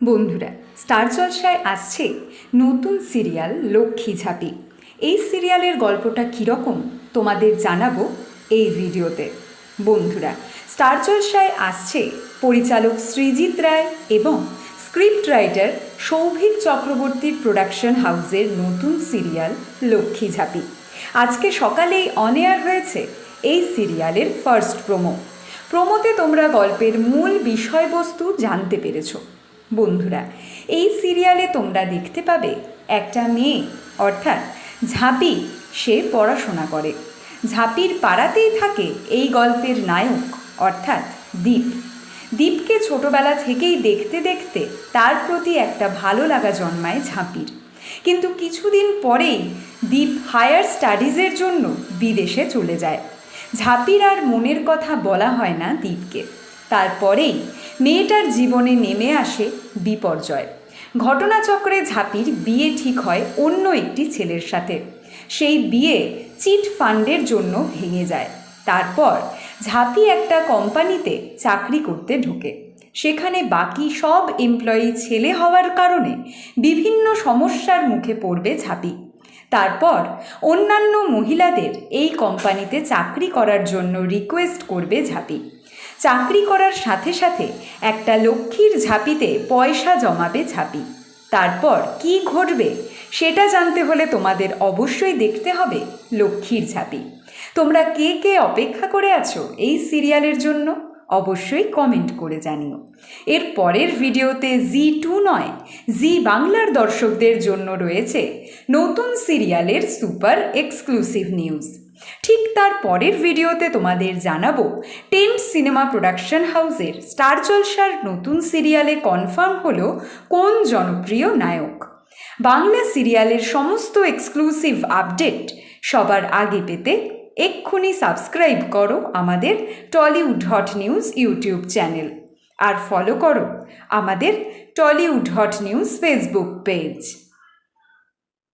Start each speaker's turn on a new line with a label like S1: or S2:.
S1: বন্ধুরা, স্টার জলসায় আসছে নতুন সিরিয়াল লক্ষ্মী ঝাঁপি। এই সিরিয়ালের গল্পটা কীরকম তোমাদের জানাব এই ভিডিওতে। বন্ধুরা, স্টার জলসায় আসছে পরিচালক সৃজিত রায় এবং স্ক্রিপ্ট রাইটার সৌভিক চক্রবর্তীর প্রোডাকশন হাউসের নতুন সিরিয়াল লক্ষ্মী ঝাঁপি। আজকে সকালেই অন এয়ার হয়েছে এই সিরিয়ালের ফার্স্ট প্রোমো প্রোমোতে তোমরা গল্পের মূল বিষয়বস্তু জানতে পেরেছ। বন্ধুরা, এই সিরিয়ালে তোমরা দেখতে পাবে একটা মেয়ে, অর্থাৎ ঝাঁপি, সে পড়াশোনা করে। ঝাঁপির পাড়াতেই থাকে এই গল্পের নায়ক, অর্থাৎ দ্বীপ দ্বীপকে ছোটবেলা থেকেই দেখতে দেখতে তার প্রতি একটা ভালো লাগা জন্মায় ঝাঁপির। কিন্তু কিছুদিন পরেই দ্বীপ হায়ার স্টাডিজের জন্য বিদেশে চলে যায়। ঝাঁপির আর মনের কথা বলা হয় না দ্বীপকে তারপরেই মেয়েটার জীবনে নেমে আসে বিপর্যয়। ঘটনাচক্রে ঝাঁপির বিয়ে ঠিক হয় অন্য একটি ছেলের সাথে। সেই বিয়ে চিট ফান্ডের জন্য ভেঙে যায়। তারপর ঝাঁপি একটা কোম্পানিতে চাকরি করতে ঢোকে। সেখানে বাকি সব এমপ্লয়ি ছেলে হওয়ার কারণে বিভিন্ন সমস্যার মুখে পড়বে ঝাঁপি। তারপর অন্যান্য মহিলাদের এই কোম্পানিতে চাকরি করার জন্য রিকোয়েস্ট করবে ঝাঁপি। চাকরি করার সাথে সাথে একটা লক্ষ্মীর ঝাঁপিতে পয়সা জমাবে ঝাঁপি। তারপর কি ঘটবে সেটা জানতে হলে তোমাদের অবশ্যই দেখতে হবে লক্ষ্মীর ঝাঁপি। তোমরা কে কে অপেক্ষা করে আছো এই সিরিয়ালের জন্য অবশ্যই কমেন্ট করে জানিও। এর পরের ভিডিওতে জি টু নয়, জি বাংলার দর্শকদের জন্য রয়েছে নতুন সিরিয়ালের সুপার এক্সক্লুসিভ নিউজ। ঠিক তার পরের ভিডিওতে তোমাদের জানাব টেন্ট সিনেমা প্রোডাকশন হাউসের স্টার জলসার নতুন সিরিয়ালে কনফার্ম হলো কোন জনপ্রিয় নায়ক? বাংলা সিরিয়ালের সমস্ত এক্সক্লুসিভ আপডেট সবার আগে পেতে এক্ষুনি সাবস্ক্রাইব করো আমাদের Tollywood hot news YouTube channel. আর ফলো করো আমাদের Tollywood hot news Facebook page.